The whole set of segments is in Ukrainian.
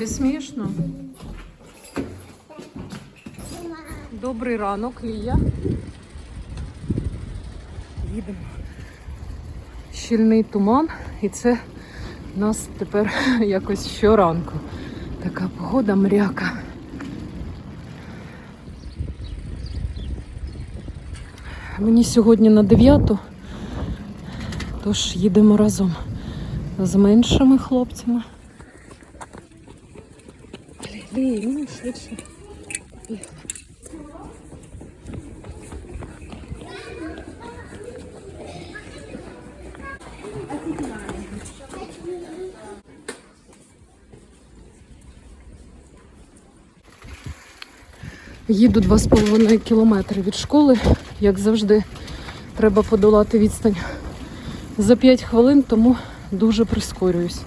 Тобі смішно? Добрий ранок, Лія. Їдемо. Щільний туман, і це у нас тепер якось щоранку. Така погода мряка. Мені сьогодні на 9, тож їдемо разом з меншими хлопцями. Лі, ну швидше. Поїхали. Їду 2,5 кілометри від школи. Як завжди, треба подолати відстань за 5 хвилин, тому дуже прискорююсь.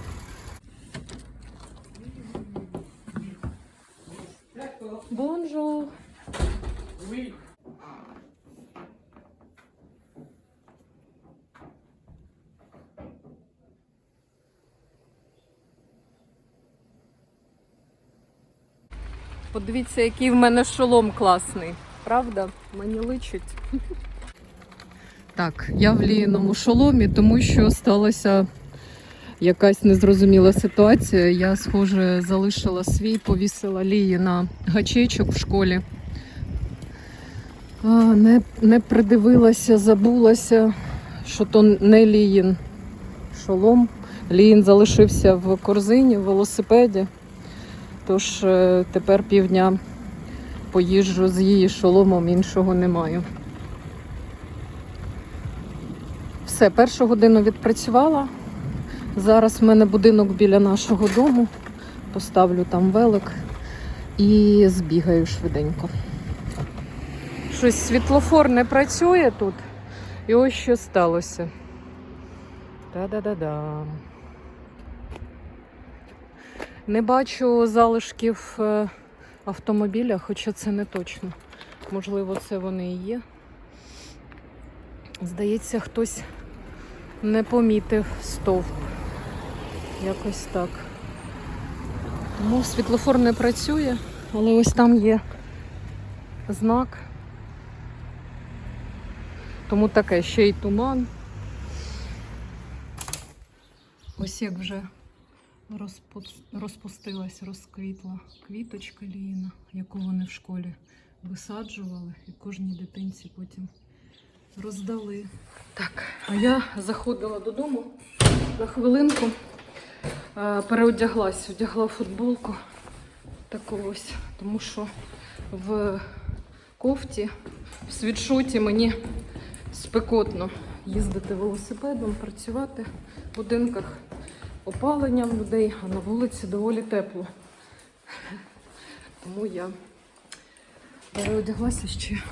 Подивіться, який в мене шолом класний. Правда? Мені личить. Так, я в ліїному шоломі, тому що сталася якась незрозуміла ситуація. Я, схоже, залишила свій, повісила лії на гачечок в школі. А, не, не придивилася, забулася, що то не ліїн шолом. Ліїн залишився в корзині, в велосипеді. Тож е, тепер півдня поїжджу з її шоломом, іншого не маю. Все, першу годину відпрацювала. Зараз в мене будинок біля нашого дому. Поставлю там велик і збігаю швиденько. Щось світлофор не працює тут. І ось що сталося. Та-да-да-да. Не бачу залишків е, автомобіля, хоча це не точно. Можливо, це вони і є. Здається, хтось не помітив стовп. Якось так. Тому світлофор не працює, але ось там є знак. Тому таке ще й туман. Ось як вже розпу- розпустилась, розквітла квіточка ліна, яку вони в школі висаджували, і кожній дитинці потім роздали. Так, а я заходила додому на хвилинку, переодяглась, одягла футболку таку ось, тому що в кофті, в світшоті мені спекотно їздити велосипедом, працювати в будинках опалення в людей, а на вулиці доволі тепло. Тому я переодяглася ще.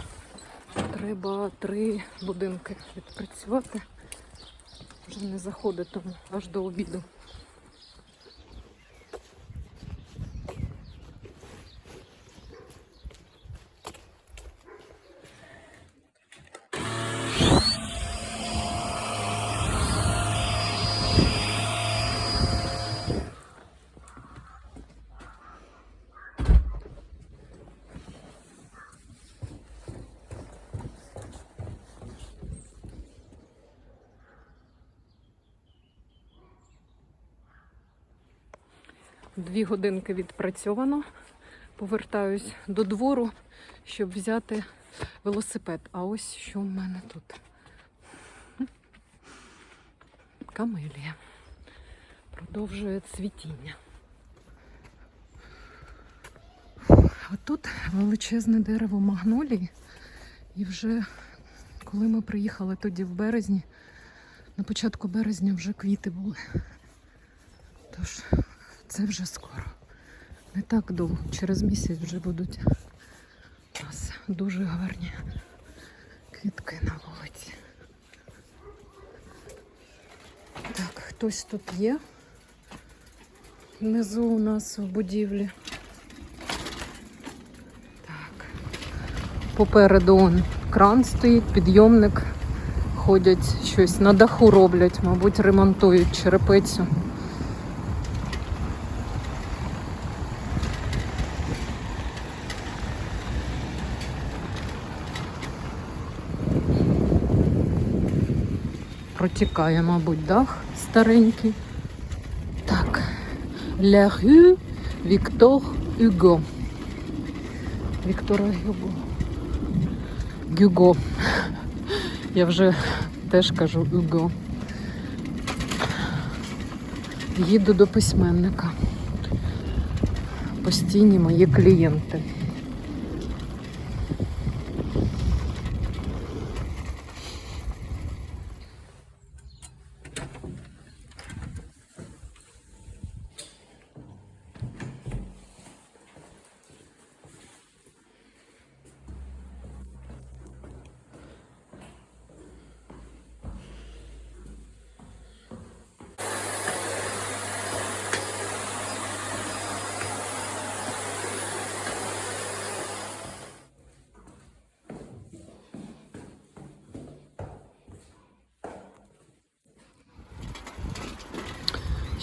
Треба три будинки відпрацювати. Вже не заходитиму аж до обіду. Дві годинки відпрацьовано. Повертаюсь до двору, щоб взяти велосипед. А ось що в мене тут. Камелія. Продовжує цвітіння. А тут величезне дерево магнолії. І вже коли ми приїхали тоді в березні, на початку березня вже квіти були. Тож це вже скоро. Не так довго. Через місяць вже будуть у нас дуже гарні квітки на вулиці. Так, хтось тут є. Внизу у нас в будівлі. Так. Попереду он кран стоїть, підйомник. Ходять щось на даху роблять, мабуть, ремонтують черепицю. Протікає, мабуть, дах старенький. Так. La rue Victor Hugo. Віктора Гюго. Гюго. Я вже теж кажу Hugo. Їду до письменника. Постійні мої клієнти.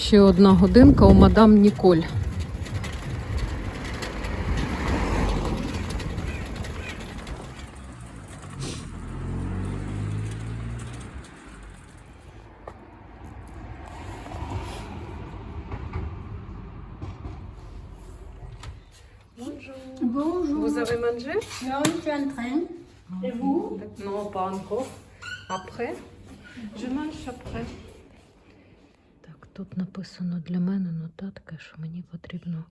Ще одна годинка у мадам Ніколь. Bonjour. Vous avez mangé Non, je suis en train. Et vous Non, pas encore. Après Je mange après. Тут написано для мене нотатка, що мені потрібно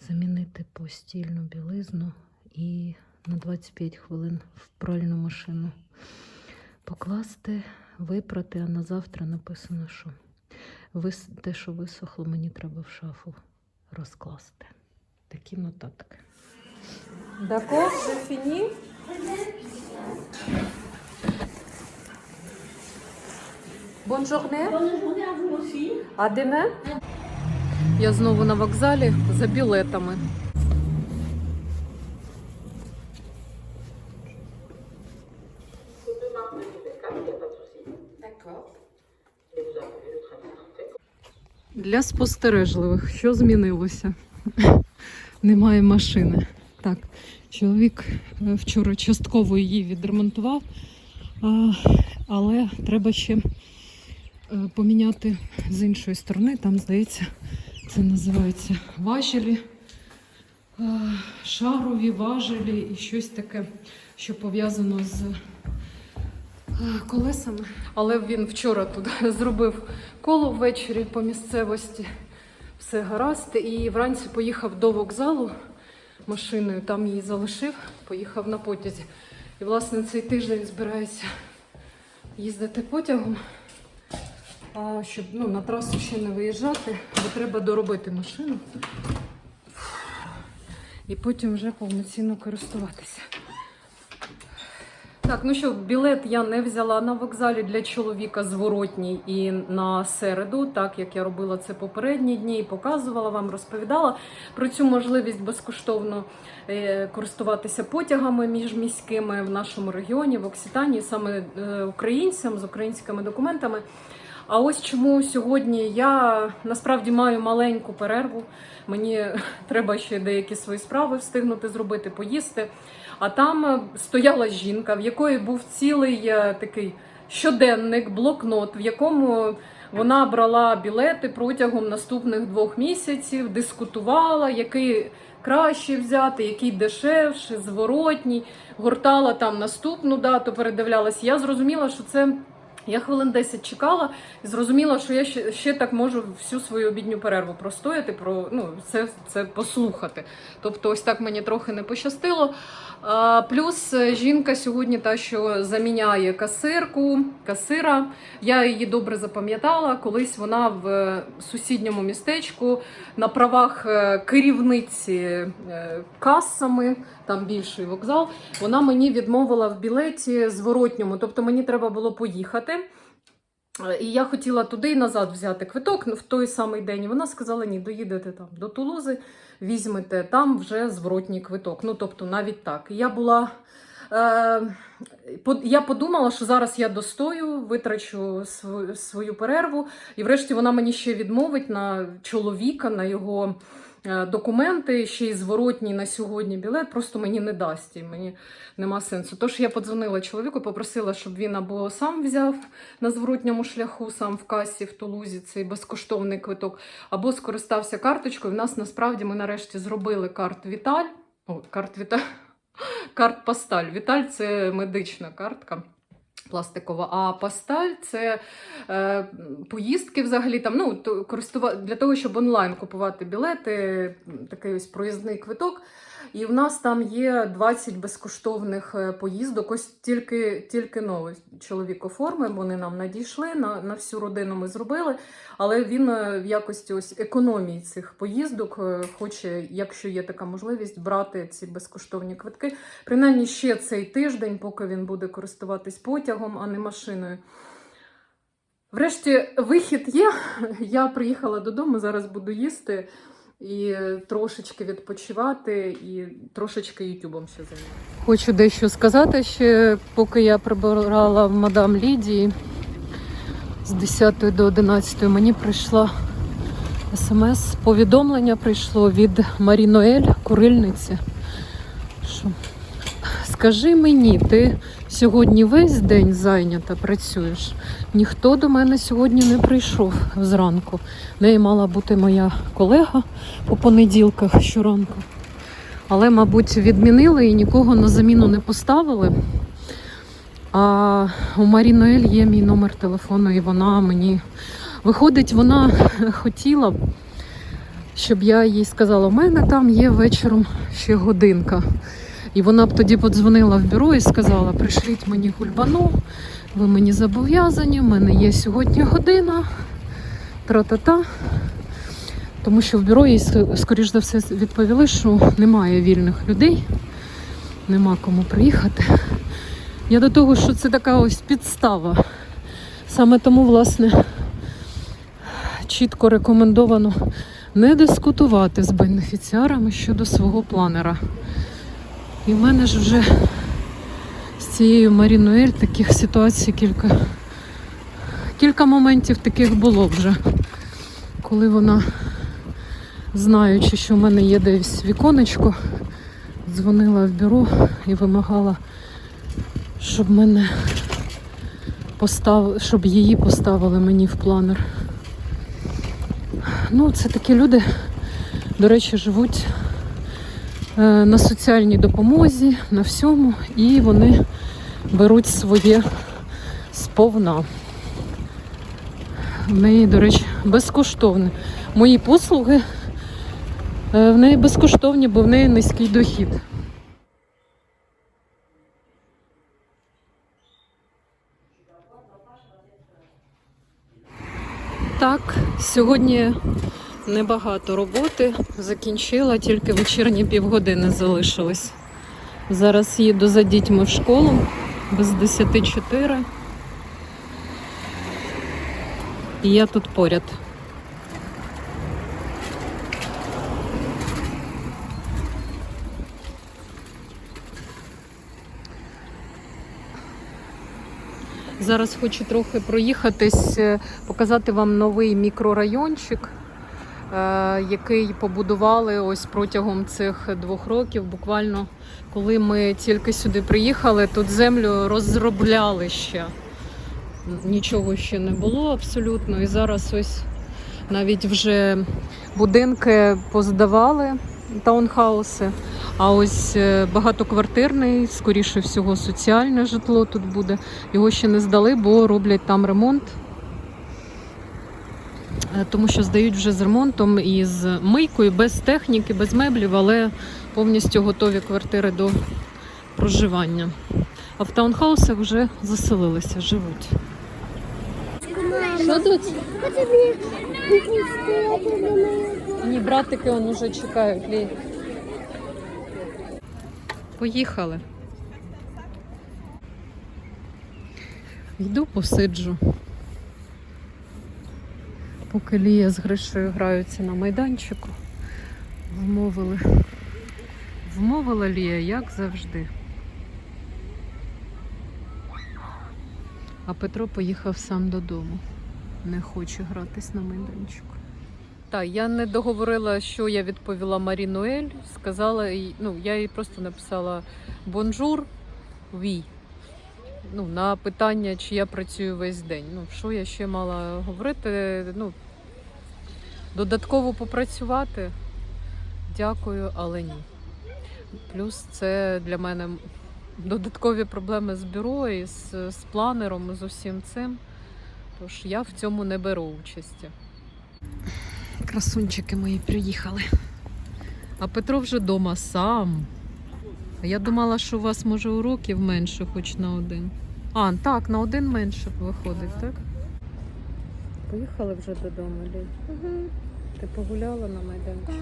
замінити постільну білизну і на 25 хвилин в пральну машину покласти, випрати, а на завтра написано, що те, що висохло, мені треба в шафу розкласти. Такі нотатки. D'accord, j'ai fini. Bonne journée. Bonne journée à vous aussi. А demain? Я знову на вокзалі за білетами. Для спостережливих, що змінилося? Немає машини. Так, чоловік е, вчора частково її відремонтував, але треба ще поміняти з іншої сторони. Там, здається, це називається важелі, е, шарові важелі і щось таке, що пов'язано з е, колесами. Але він вчора тут зробив коло ввечері по місцевості. Все гаразд. І вранці поїхав до вокзалу машиною, там її залишив, поїхав на потязі. І, власне, цей тиждень збирається їздити потягом, щоб ну, на трасу ще не виїжджати, бо треба доробити машину. І потім вже повноцінно користуватися. Так, ну що, білет я не взяла на вокзалі для чоловіка зворотній і на середу, так як я робила це попередні дні і показувала вам, розповідала про цю можливість безкоштовно е, користуватися потягами міжміськими в нашому регіоні, в Окситанії, саме е, українцям з українськими документами. А ось чому сьогодні я насправді маю маленьку перерву. Мені треба ще деякі свої справи встигнути зробити, поїсти. А там е, стояла жінка, в якої був цілий е, такий щоденник, блокнот, в якому вона брала білети протягом наступних двох місяців, дискутувала, який краще взяти, який дешевший, зворотній, гортала там наступну дату, передивлялась. Я зрозуміла, що це. Я хвилин 10 чекала і зрозуміла, що я ще, ще так можу всю свою обідню перерву простояти, про ну це, це послухати. Тобто, ось так мені трохи не пощастило. А, плюс е, жінка сьогодні та, що заміняє касирку, касира. Я її добре запам'ятала. Колись вона в е, сусідньому містечку на правах е, керівниці касами, там більший вокзал. Вона мені відмовила в білеті зворотньому, тобто мені треба було поїхати. Е, І я хотіла туди і назад взяти квиток в той самий день. Вона сказала: ні, доїдете там до Тулузи, візьмете там вже зворотній квиток. Ну тобто, навіть так. Я була. Е, я подумала, що зараз я достою, витрачу свою, перерву, і врешті вона мені ще відмовить на чоловіка, на його документи, ще й зворотній на сьогодні білет, просто мені не дасть і мені нема сенсу. Тож я подзвонила чоловіку, попросила, щоб він або сам взяв на зворотньому шляху, сам в касі в Тулузі цей безкоштовний квиток, або скористався карточкою. В нас насправді ми нарешті зробили карт Віталь. О, карт Віталь. Карт Пасталь. Віталь це медична картка. Пластикова, а пасталь це е, поїздки взагалі там, ну, то, користува... для того, щоб онлайн купувати білети, такий ось проїзний квиток. І в нас там є 20 безкоштовних е, поїздок. Ось тільки, тільки новий чоловік оформив, вони нам надійшли, на, на всю родину ми зробили. Але він е, в якості ось економії цих поїздок е, хоче, якщо є така можливість, брати ці безкоштовні квитки. Принаймні ще цей тиждень, поки він буде користуватись потягом, а не машиною. Врешті вихід є. Я приїхала додому, зараз буду їсти і трошечки відпочивати, і трошечки Ютубом ще займатися. Хочу дещо сказати ще, поки я прибирала в мадам Лідії з 10 до 11 мені прийшла смс. Повідомлення прийшло від Марі Ноель, курильниці. Що Скажи мені, ти сьогодні весь день зайнята працюєш? Ніхто до мене сьогодні не прийшов зранку. Неї мала бути моя колега по понеділках щоранку. Але, мабуть, відмінили і нікого на заміну не поставили. А у Маріноель є мій номер телефону, і вона мені виходить, вона хотіла, щоб я їй сказала, у мене там є вечором ще годинка. І вона б тоді подзвонила в бюро і сказала: пришліть мені гульбану, ви мені зобов'язані, в мене є сьогодні година. Тра-та-та. Тому що в бюро їй, скоріш за все, відповіли, що немає вільних людей, нема кому приїхати. Я до того, що це така ось підстава. Саме тому, власне, чітко рекомендовано не дискутувати з бенефіціарами щодо свого планера. І в мене ж вже з цією Марінуель таких ситуацій кілька, кілька моментів таких було вже, коли вона, знаючи, що в мене є десь віконечко, дзвонила в бюро і вимагала, щоб мене постав... щоб її поставили мені в планер. Ну, це такі люди, до речі, живуть на соціальній допомозі, на всьому, і вони беруть своє сповна. В неї, до речі, безкоштовне. Мої послуги е, в неї безкоштовні, бо в неї низький дохід. Так, сьогодні небагато роботи. Закінчила, тільки вечірні півгодини залишилось. Зараз їду за дітьми в школу без 10.4. І я тут поряд. Зараз хочу трохи проїхатись, е, показати вам новий мікрорайончик, який побудували ось протягом цих двох років. Буквально коли ми тільки сюди приїхали, тут землю розробляли ще. Нічого ще не було абсолютно. І зараз ось навіть вже будинки поздавали, таунхауси. А ось е, багатоквартирний, скоріше всього, соціальне житло тут буде. Його ще не здали, бо роблять там ремонт. Е, Тому що здають вже з ремонтом і з мийкою, без техніки, без меблів, але повністю готові квартири до проживання. А в таунхаусах вже заселилися, живуть. Що тут? Ні, братики он уже чекають. Лі. Поїхали. Йду посиджу. Поки Лія з Гришею граються на майданчику, вмовили. Вмовила Лія, як завжди. А Петро поїхав сам додому. Не хоче гратись на майданчику. Так, я не договорила, що я відповіла Марінуель. Сказала, ну, я їй просто написала бонжур, ві. Ну, на питання, чи я працюю весь день. Ну, що я ще мала говорити? Ну, додатково попрацювати. Дякую, але ні. Плюс це для мене додаткові проблеми з бюро і з, з планером, і з усім цим. Тож я в цьому не беру участі. Красунчики мої приїхали. А Петро вже вдома сам. Я думала, що у вас може уроків менше, хоч на один. А, так, на один менше виходить, так? Поїхали вже додому, Лі? Угу. Ти погуляла на майданчику? Так.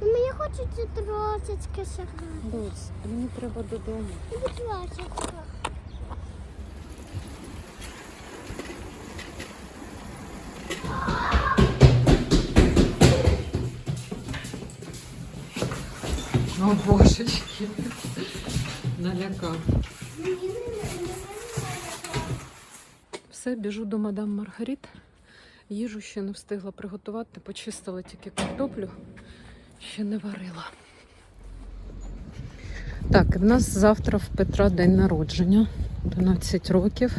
Ну, мені хочеться трошечки шагати. Доць, мені треба додому. Будь ласка. О, божечки. Налякав. Все, біжу до мадам Маргарит. Їжу ще не встигла приготувати, почистила тільки картоплю, ще не варила. Так, в нас завтра в Петра день народження, 12 років.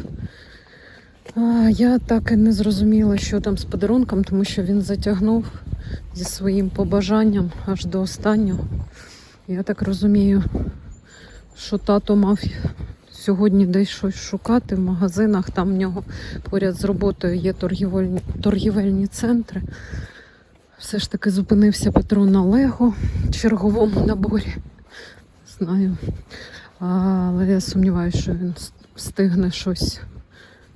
А, я так і не зрозуміла, що там з подарунком, тому що він затягнув зі своїм побажанням аж до останнього. Я так розумію, що тато мав сьогодні десь щось шукати в магазинах. Там в нього поряд з роботою є торгівельні, торгівельні центри. Все ж таки зупинився Петро на Лего черговому наборі. Знаю. Але я сумніваюся, що він встигне щось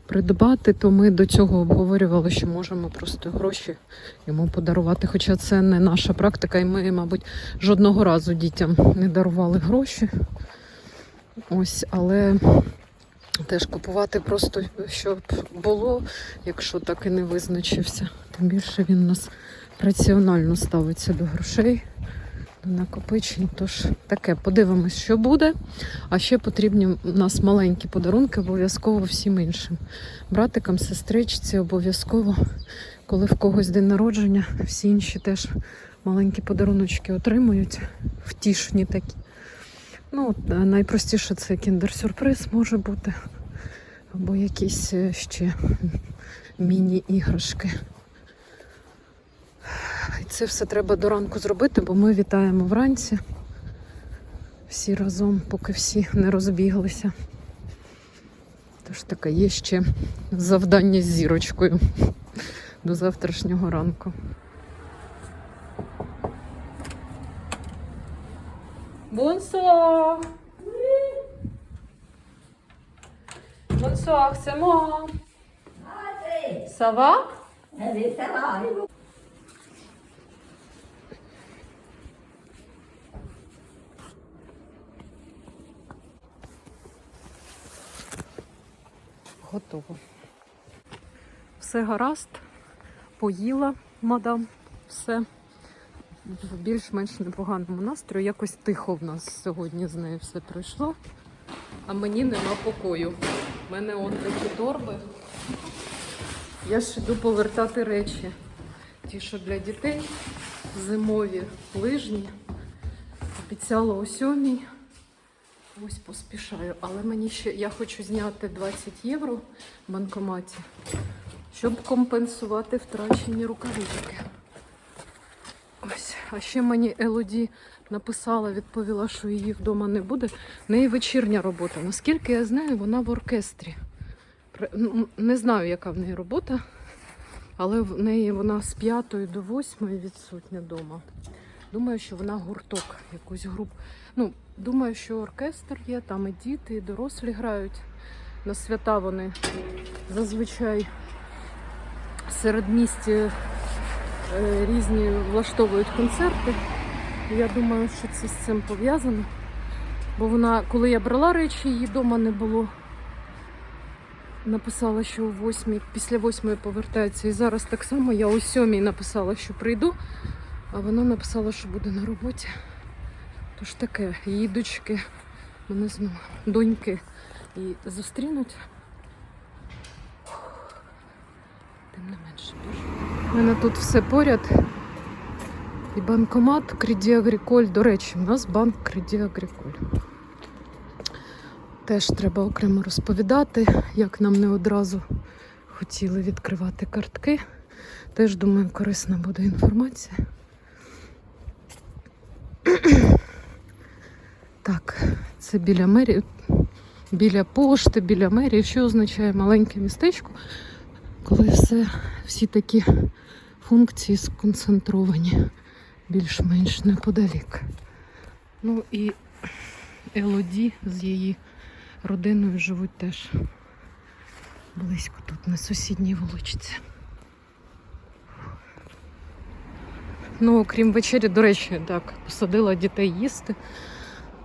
придбати, то ми до цього обговорювали, що можемо просто гроші йому подарувати. Хоча це не наша практика, і ми, мабуть, жодного разу дітям не дарували гроші. Ось, але теж купувати просто, щоб було, якщо так і не визначився. Тим більше він у нас раціонально ставиться до грошей, накопичень. Тож таке, подивимось, що буде. А ще потрібні у нас маленькі подарунки, обов'язково всім іншим. Братикам, сестричці, обов'язково, коли в когось день народження, всі інші теж маленькі подаруночки отримують, втішні такі. Ну, е, найпростіше це кіндер-сюрприз може бути. Або якісь е, ще міні-іграшки. І це все треба до ранку зробити, бо ми вітаємо вранці. Всі разом, поки всі не розбіглися. Тож таке є ще завдання з зірочкою до завтрашнього ранку. Bonsoir. Bonsoir, c'est moi. Ça Готово. Все гаразд. Поїла, мадам, все в більш-менш непоганому настрою. Якось тихо в нас сьогодні з нею все пройшло. А мені нема покою. У мене от такі торби. Я ж іду повертати речі. Ті, що для дітей, зимові лижні. Обіцяла о сьомій. Ось поспішаю. Але мені ще я хочу зняти 20 євро в банкоматі, щоб компенсувати втрачені рукавички. Ось, а ще мені Елоді написала, відповіла, що її вдома не буде. В неї вечірня робота. Наскільки я знаю, вона в оркестрі. Ну, Не знаю, яка в неї робота, але в неї вона з 5 до 8 відсутня вдома. Думаю, що вона гурток, якусь групу. Ну, думаю, що оркестр є, там і діти, і дорослі грають. На свята вони зазвичай серед місті е, різні влаштовують концерти. Я думаю, що це з цим пов'язано. Бо вона, коли я брала речі, її вдома не було. Написала, що о восьмій, після восьмої повертається. І зараз так само я о сьомій написала, що прийду, а вона написала, що буде на роботі. Тож таке, її дочки, мене знову доньки і зустрінуть. Тим не менше, біжу. мене тут все поряд. І банкомат Креді Агріколь. До речі, у нас банк Креді Агріколь. Теж треба окремо розповідати, як нам не одразу хотіли відкривати картки. Теж думаю, корисна буде інформація. Так, це біля мерії, біля пошти, біля мерії, що означає маленьке містечко, коли все, всі такі функції сконцентровані більш-менш неподалік. Ну і Елоді з її родиною живуть теж близько тут, на сусідній вуличці. Ну, окрім вечері, до речі, так, посадила дітей їсти.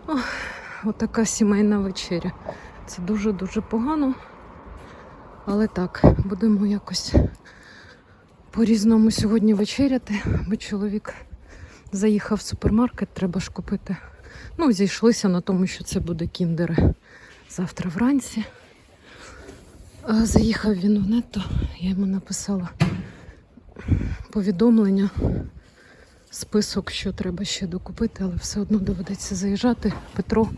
Ох, отака сімейна вечеря. Це дуже-дуже погано. Але так, будемо якось по-різному сьогодні вечеряти, бо чоловік заїхав в супермаркет, треба ж купити. Ну, зійшлися на тому, що це буде кіндери завтра вранці. А Заїхав він в нетто, я йому написала повідомлення, список, що треба ще докупити, але все одно доведеться заїжджати. Петро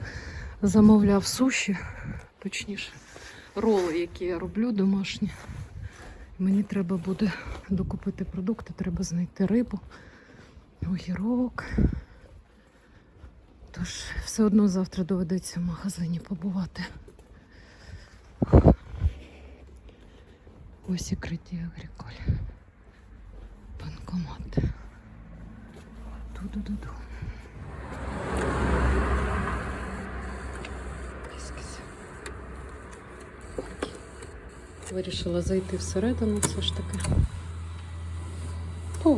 замовляв суші, точніше, роли, які я роблю домашні. Мені треба буде докупити продукти, треба знайти рибу, огірок. Тож все одно завтра доведеться в магазині побувати. Ось і Креді Агріколь. Банкомат. Ту-ду-ду-ду. Вирішила зайти всередину все ж таки. О.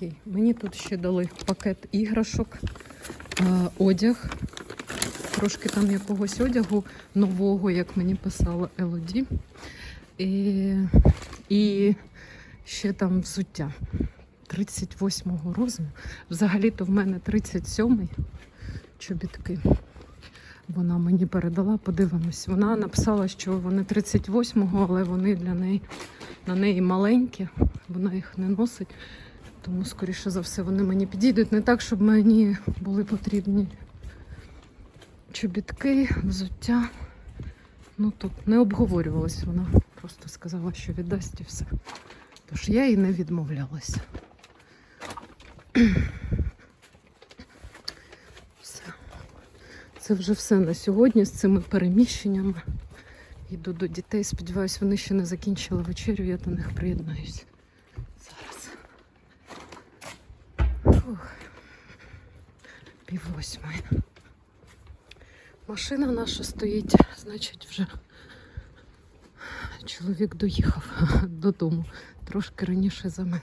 Окей, мені тут ще дали пакет іграшок, е, одяг. Трошки там якогось одягу нового, як мені писала Елоді. І, і ще там взуття 38-го розміру. Взагалі-то в мене 37-й чобітки. Вона мені передала, подивимось. Вона написала, що вони 38-го, але вони для неї на неї маленькі, вона їх не носить. Тому, скоріше за все, вони мені підійдуть не так, щоб мені були потрібні чобітки, взуття. Ну тут не обговорювалась вона. Просто сказала, що віддасть і все. Тож я і не відмовлялася. Все. Це вже все на сьогодні з цими переміщеннями. Йду до дітей. Сподіваюсь, вони ще не закінчили вечерю, я до них приєднаюсь. Зараз. Фух. Пів восьмої. Машина наша стоїть, значить, вже чоловік доїхав додому трошки раніше за мене.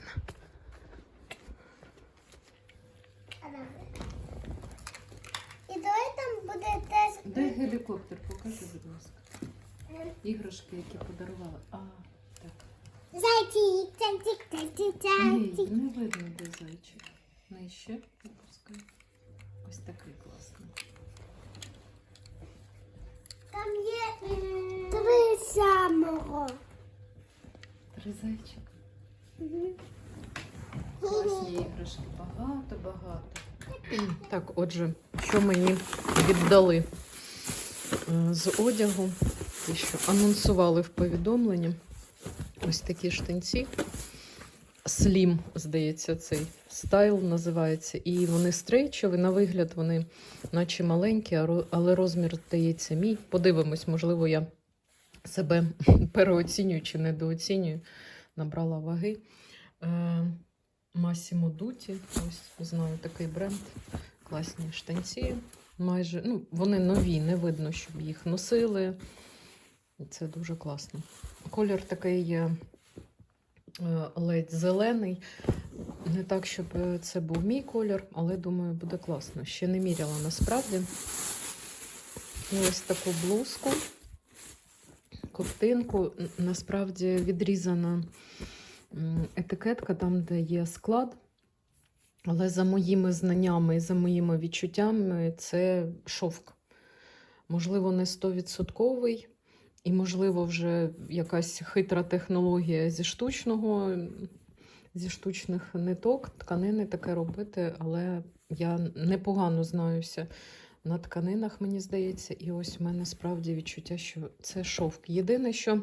І давай там буде теж. Дай гелікоптер, покажи, будь ласка. Іграшки, які подарували. А, так. Зайчик, зайчик, зайчик, Ні, не видно, де зайчик. Нижче опускай. Ось такий класний. Там є три самого. Три зайчика. Класні іграшки. Багато, багато. Так, отже, що мені віддали з одягу, те, що анонсували в повідомленні. Ось такі штанці Slim, здається, цей стайл називається. І вони стрейчові, на вигляд вони наче маленькі, але розмір здається мій. Подивимось, можливо, я себе переоцінюю чи недооцінюю. Набрала ваги. Е, Massimo Dutti, ось знаю такий бренд. Класні штанці. Майже, ну, вони нові, не видно, щоб їх носили. Це дуже класно. Колір такий е, е, ледь зелений. Не так, щоб е, це був мій колір, але думаю, буде класно. Ще не міряла насправді. І ось таку блузку, ковтинку. Н- Насправді відрізана етикетка там, де є склад. Але за моїми знаннями і за моїми відчуттями це шовк. Можливо, не 100%, і, можливо, вже якась хитра технологія зі штучного, зі штучних ниток, тканини таке робити, але я непогано знаюся на тканинах, мені здається, і ось в мене справді відчуття, що це шовк. Єдине, що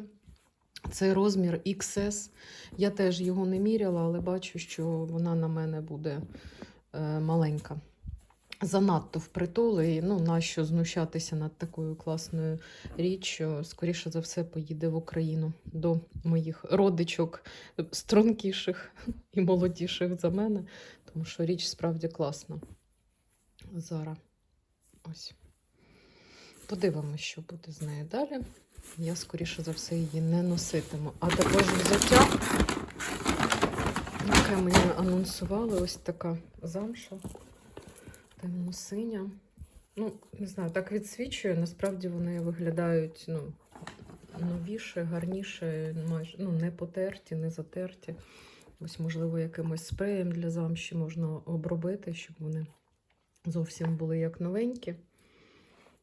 це розмір XS. Я теж його не міряла, але бачу, що вона на мене буде е, маленька. Занадто впритул, і ну, нащо знущатися над такою класною річчю. Скоріше за все, поїде в Україну до моїх родичок стрункіших і молодіших за мене, тому що річ справді класна. Зараз ось. Подивимося, що буде з нею далі. Я, скоріше за все, її не носитиму. А також взуття, яке мені анонсували, ось така замша темно-синя. Ну, не знаю, так відсвічує. Насправді вони виглядають ну, новіше, гарніше, майже ну, не потерті, не затерті. Ось, можливо, якимось спреєм для замші можна обробити, щоб вони зовсім були як новенькі.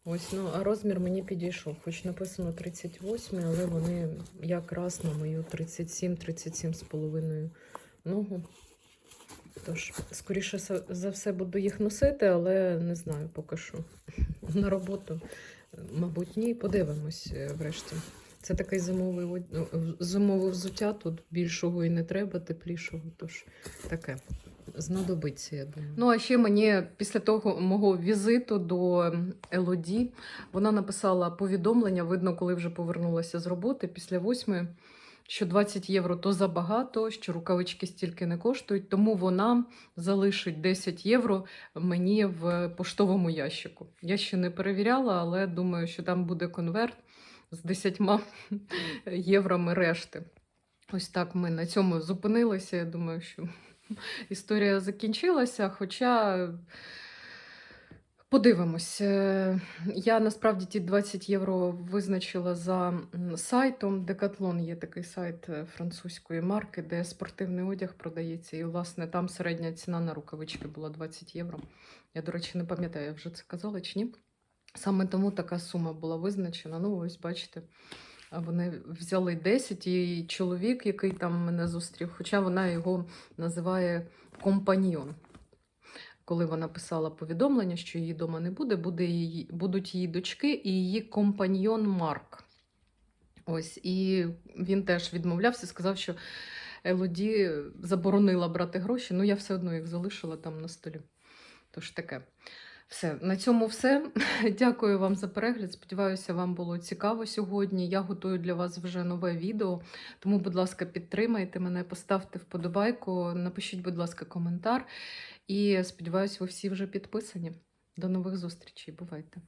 Ось, ну, а розмір мені підійшов. Хоч написано 38, але вони якраз на мою 37-37 з половиною ногу. Тож, скоріше за- все буду їх носити, але не знаю поки що. На роботу, мабуть, ні. Подивимось е, врешті. Це такий зимовий, ну, зимове взуття, тут більшого і не треба, теплішого, тож таке. Знадобиться, я думаю. Ну, а ще мені після того мого візиту до Елоді вона написала повідомлення, видно, коли вже повернулася з роботи після восьми, що 20 євро то забагато, що рукавички стільки не коштують, тому вона залишить 10 євро мені в поштовому ящику. Я ще не перевіряла, але думаю, що там буде конверт з 10 євроми решти. Ось так ми на цьому зупинилися. Я думаю, що історія закінчилася. Хоча подивимось. Е, Я насправді ті 20 євро визначила за сайтом. Decathlon є такий сайт е, французької марки, де спортивний одяг продається. І, власне, там середня ціна на рукавички була 20 євро. Я, до речі, не пам'ятаю, я вже це казала чи ні. Саме тому така сума була визначена. Ну, ось бачите. Вони взяли 10, і чоловік, який там мене зустрів, хоча вона його називає компаньйон. Коли вона писала повідомлення, що її вдома не буде, буде її, будуть її дочки і її компаньйон Марк. Ось, і він теж відмовлявся, сказав, що Елоді заборонила брати гроші, ну я все одно їх залишила там на столі. Тож таке. Все, на цьому все. Дякую вам за перегляд. Сподіваюся, вам було цікаво сьогодні. Я готую для вас вже нове відео. Тому, будь ласка, підтримайте мене, поставте вподобайку, напишіть, будь ласка, коментар. І сподіваюся, ви всі вже підписані. До нових зустрічей. Бувайте!